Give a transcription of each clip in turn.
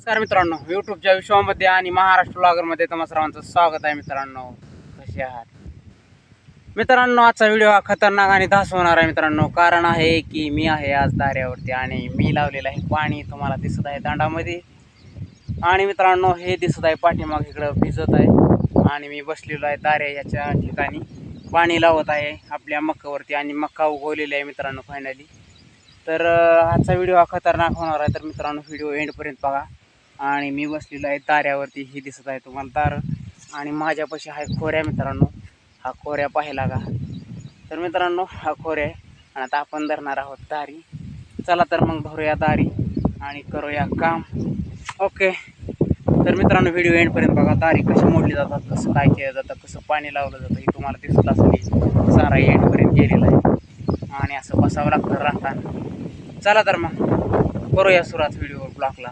नमस्कार मित्रांनो युट्यूबच्या विश्वामध्ये आणि महाराष्ट्र ब्लॉगरमध्ये तुम्हा सर्वांचं स्वागत आहे मित्रांनो. कसे आहात? मित्रांनो आजचा व्हिडिओ हा खतरनाक आणि धास होणार आहे मित्रांनो. कारण आहे की मी आहे आज दाऱ्यावरती आणि मी लावलेलं आहे पाणी. तुम्हाला दिसत आहे दांडामध्ये. आणि मित्रांनो हे दिसत आहे पाठीमाग इकडं भिजत आहे. आणि मी बसलेलो आहे दाऱ्या याच्या ठिकाणी. पाणी लावत आहे आपल्या मक्कावरती आणि मक्का उगवलेली आहे मित्रांनो फायनली तर आजचा व्हिडिओ हा खतरनाक होणार आहे. तर मित्रांनो व्हिडिओ एंडपर्यंत बघा. आणि मी बसलेलो आहे ताऱ्यावरती. हे दिसत आहे तुम्हाला तार. आणि माझ्यापाशी आहे खोऱ्या मित्रांनो. हा खोऱ्या पाहिला का? तर मित्रांनो हा खोऱ्या आहे. आणि आता आपण धरणार आहोत तारी. चला तर मग भरूया तारी आणि करूया काम. ओके. तर मित्रांनो व्हिडिओ एंडपर्यंत बघा. तारी कशी मोडली जातात कसं काय केलं जातं कसं पाणी लावलं जातं हे तुम्हाला दिसत असेल. सारा एंडपर्यंत गेलेला आहे. आणि असं बसावं लागतं राहताना. चला तर मग करूया सुरुवात व्हिडिओ ब्लॉकला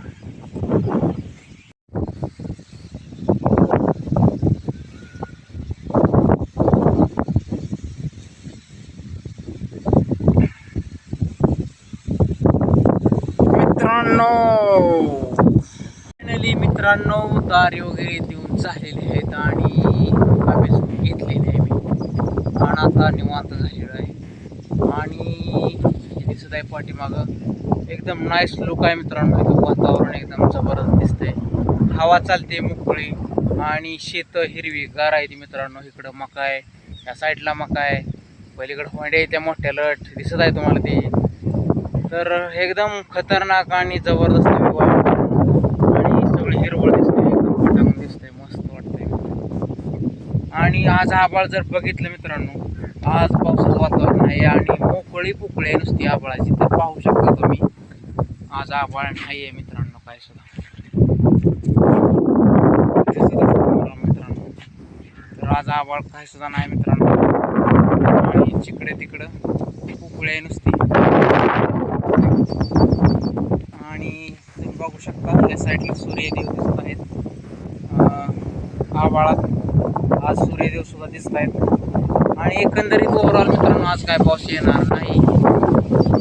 मित्रांनो फायनली मित्रांनो दारी वगैरे देऊन झालेले आहेत आणि अभ्यास घेतलेले आहे मी. आणि आता निवांत झालेलं आहे. आणि दिसत आहे पाठीमागं. एकदम नाईस लुक आहे मित्रांनो. इथं वातावरण एकदम जबरदस्त दिसतंय. हवा चालते मोकळी. आणि शेत हिरवी गार आहे ती मित्रांनो. इकडं मका आहे. या साईडला मका आहे. पलीकडं होंडे आहे त्या मोठ्या लट. दिसत आहे तुम्हाला ते. तर एकदम खतरनाक आणि जबरदस्त व्यू आहे आणि सगळी हिरवळ दिसते एकदम पटांग दिसतंय मस्त वाटतंय आणि आज आबाळ जर बघितलं मित्रांनो आज पावसाचं वातावरण आहे आणि मोकळी पोकळी आहे नुसती आबाळाची. तर पाहू शकता तुम्ही आज आबाळ नाही आहे मित्रांनो काय सुद्धा. मित्रांनो. तर आज आबाळ काय सुद्धा नाही मित्रांनो. आणि जिकडे तिकडं पोकळी आहे नुसती. आणि तुम्ही बघू शकता या साईडला सूर्यदेव दिसत आहेत. आबाळात आभाळात आज सूर्यदेव सुद्धा दिसत आहेत आणि एकंदरीत ओव्हरऑल मित्रांनो आज काय पाऊस येणार नाही.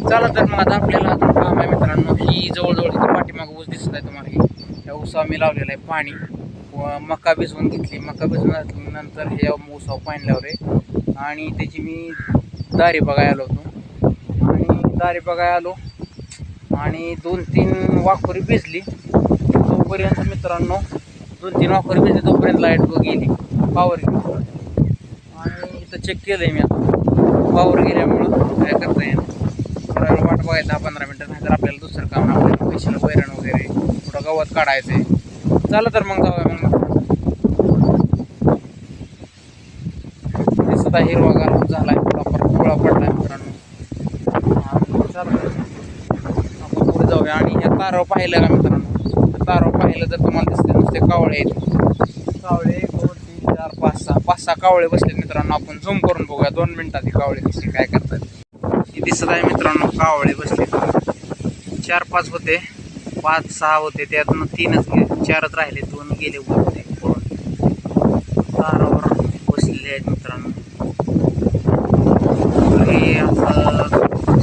चला तर मग आता आपल्याला आता काम आहे मित्रांनो. ही जवळजवळ इथं पाठीमागं ऊस दिसत आहे तुम्हाला. ही या ऊसावर मी लावलेला आहे पाणी. व मका भिजवून घेतली. मका भिजवून नंतर हे ऊसावर पाणी लावले आणि त्याची मी दारी बघाय आलो होतो. आणि दारी बघाय आलो. आणि दोन तीन वाखोरी भिजली. तोपर्यंत मित्रांनो दोन तीन वाखोरी भिजली तोपर्यंत लाइट गेली पावर गेली आणि इथं चेक केलं आहे मी आता. पावर गेल्यामुळं काय करता येईल थोडा वेळ वाट बघायला दहा पंधरा मिनटं नाही तर आपल्याला दुसरं काम आपल्याला पैशाला वैरण वगैरे थोडं गवत काढायचं आहे. चला तर मग जाऊया मग. दिसत आहे हिरवा झाला आहे प्रॉपर पिवळा पडला आहे मित्रांनो आपण पुढे जाऊया. आणि ह्या तारावर पाहिलं का मित्रांनो? त्या तारावर पाहिलं तर तुम्हाला दिसते नुसते कावळे आहेत. कावळे पाच सहा कावळे बसले मित्रांनो. आपण झूम करून बघूया. दोन मिनिटात ही कावळे कशी काय करतात. हे दिसत आहे मित्रांनो कावळे बसले चार पाच होते. पाच सहा होते. त्यातून तीनच गेले चारच राहिले. दोन गेले वर पळून तारावर बसलेले आहेत मित्रांनो हे असं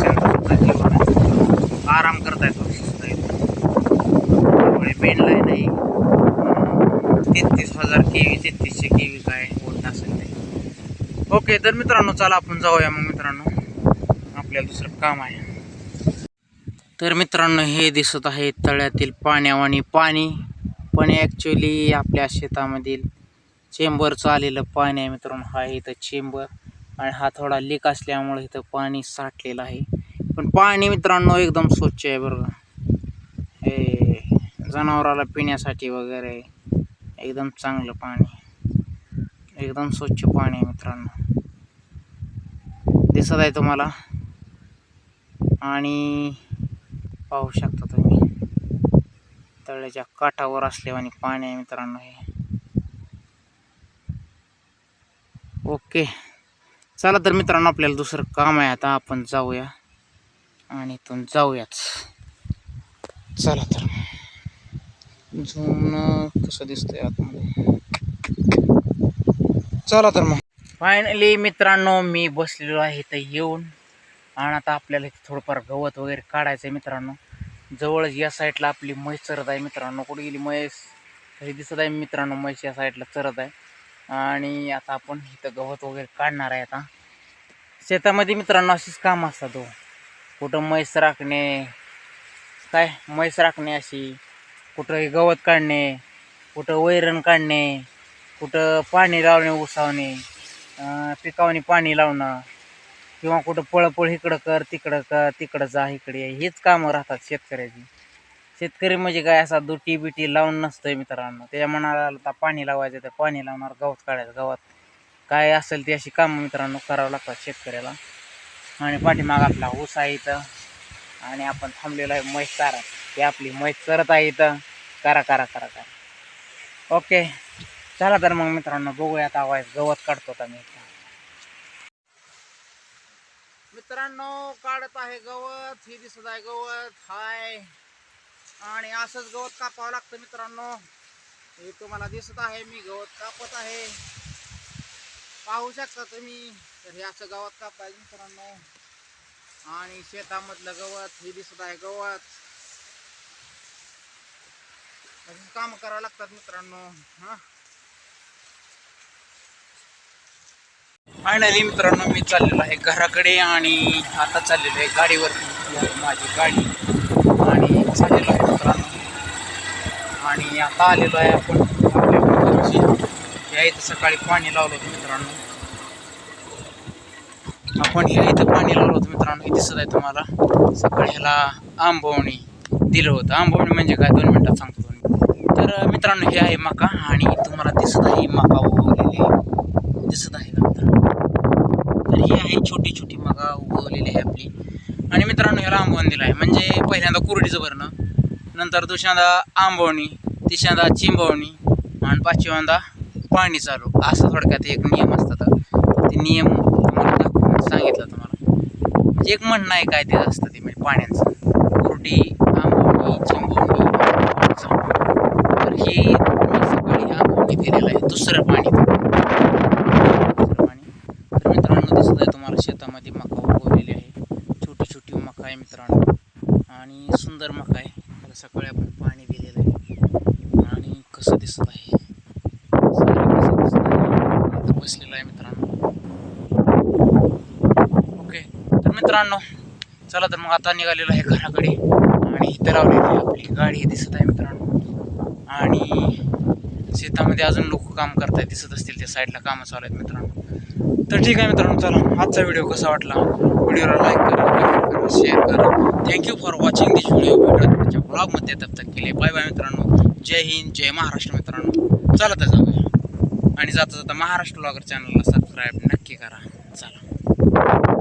शांतता जीवन आहे. आराम करतायत त्यामुळे पेनलाय नाही तेहतीस हजार के व्ही तेहतीसशे काय असेल ते. ओके तर मित्रांनो चला आपण जाऊया मग मित्रांनो. आपल्याला दुसरं काम आहे. तर मित्रांनो हे दिसत आहे तळ्यातील पाण्यावानी पाणी पण ॲक्च्युली आपल्या शेतामधील चेंबरचं आलेलं पाणी आहे मित्रांनो. हा इथं चेंबर आणि हा थोडा लीक असल्यामुळे इथं पाणी साठलेलं आहे. पण पाणी मित्रांनो एकदम स्वच्छ आहे बरं हे जनावराला पिण्यासाठी वगैरे एकदम चांगलं पाणी. एकदम स्वच्छ पाणी आहे मित्रांनो. दिसत आहे तुम्हाला. आणि पाहू शकता तुम्ही. तळ्याच्या काठावर असल्यावानी पाणी आहे मित्रांनो हे. ओके. चला तर मित्रांनो आपल्याला दुसरं काम आहे. आता आपण जाऊया. आणि इथून जाऊयाच. चला तर. झूम कसं दिसतंय आतमध्ये? चला तर मग. फायनली मित्रांनो मी बसलेलो आहे इथं येऊन. आणि आता आपल्याला इथं थोडंफार गवत वगैरे काढायचं आहे मित्रांनो. जवळच या साईडला आपली म्हैस चरत आहे मित्रांनो. कुठे गेली म्हैस? तरी दिसत आहे मित्रांनो म्हैस या साईडला चरत आहे. आणि आता आपण इथं गवत वगैरे काढणार आहे आता. शेतामध्ये मित्रांनो अशीच कामं असतात हो. कुठं म्हैस राखणे काय? म्हैस राखणे अशी. कुठं गवत काढणे कुठं वैरण काढणे. कुठं पाणी लावणे उसावणे पिकावणे पिकावणी पाणी लावणं किंवा कुठं पळपळ इकडं कर तिकडं कर तिकडं जा इकडे ये. हीच कामं राहतात शेतकऱ्याची. शेतकरी म्हणजे काय असा दुटी बिटी लावून नसतंय मित्रांनो. त्याच्या मनाला आता पाणी लावायचं तर पाणी लावणार गवत काढायचं गवत. काय असेल ती अशी कामं मित्रांनो करावं लागतात शेतकऱ्याला. आणि पाठीमाग आपला ऊस आहे इथं. आणि आपण थांबलेलो आहे म्हैस चारा ते आपली म्हैस करत आहे इथं. करा करा करा करा. ओके. चला तर मग मित्रांनो बघूया आता आवाज गवत काढतो आता मी मित्रांनो काढत आहे गवत ही दिसत आहे गवत हाय. आणि असंच गवत कापावं लागतं मित्रांनो. हे तुम्हाला दिसत आहे मी गवत कापत आहे. पाहू शकता तुम्ही तर हे असं गवत कापायचं मित्रांनो. आणि शेतामधलं गवत हे दिसत आहे गवत. अशीच काम करावं लागतात मित्रांनो हा. फायनली मित्रांनो मी चाललेलो आहे घराकडे आणि आता चाललेलो आहे गाडीवरती माझी गाडी. आणि चाललेलो आहे मित्रांनो. आणि आता आलेलो आहे आपण या इथं सकाळी पाणी लावलं होतं मित्रांनो. आपण या इथं पाणी लावलं होतं मित्रांनो. हे दिसत आहे तुम्हाला. सकाळी ह्याला आंबवणी दिलं होतं. आंबवणी म्हणजे काय? दोन मिनटात सांगतो तर मित्रांनो हे आहे मका आणि तुम्हाला दिसत आहे मका उगवलेली दिसत आहे का? मित्रांनो तर ही आहे छोटी छोटी मका उगवलेली आहे आपली. आणि मित्रांनो ह्याला आंबवण दिलं आहे म्हणजे पहिल्यांदा कुरडीचं भरणं नंतर दुसऱ्यांदा आंबवणी तिसऱ्यांदा चिंबवणी आणि पाचव्यांदा पाणी चालू. असं थोडक्यात एक नियम असतात. ते नियम तुम्हाला दाखवून सांगितलं तुम्हाला. म्हणजे एक म्हणणं आहे काय ते असतं ते म्हणजे पाण्याचं. कुरडी आंबवणी चिंबवणी तर हे सकाळी आंबवणी दिलेलं आहे. दुसरं पाणी. दिसत आहे तुम्हाला शेतामध्ये मका उगवलेली आहे. छोटी छोटी मका आहे मित्रांनो. आणि सुंदर मका आहे. त्याला सकाळी आपण पाणी दिलेलं आहे. आणि कसं दिसत आहे? कसं दिसत आहे बसलेलं आहे मित्रांनो. ओके. तर मित्रांनो चला तर मग आता निघालेलो आहे घराकडे. आणि इथं लावलेली आहे आपली गाडी दिसत आहे मित्रांनो. आणि शेतामध्ये अजून लोक काम करतायत दिसत असतील त्या साईडला कामं चालू आहेत मित्रांनो. तर ठीक आहे मित्रांनो चला आजचा व्हिडिओ कसा वाटला? व्हिडिओला लाईक करा कमेंट करा शेअर करा. Thank you for watching this video भेटत ब्लॉगमध्ये तब तक केले. बाय बाय मित्रांनो. जय हिंद जय महाराष्ट्र मित्रांनो. चला तर जाऊया. आणि जाता जाता महाराष्ट्र ब्लॉगर चॅनलला सबस्क्राईब नक्की करा. चला.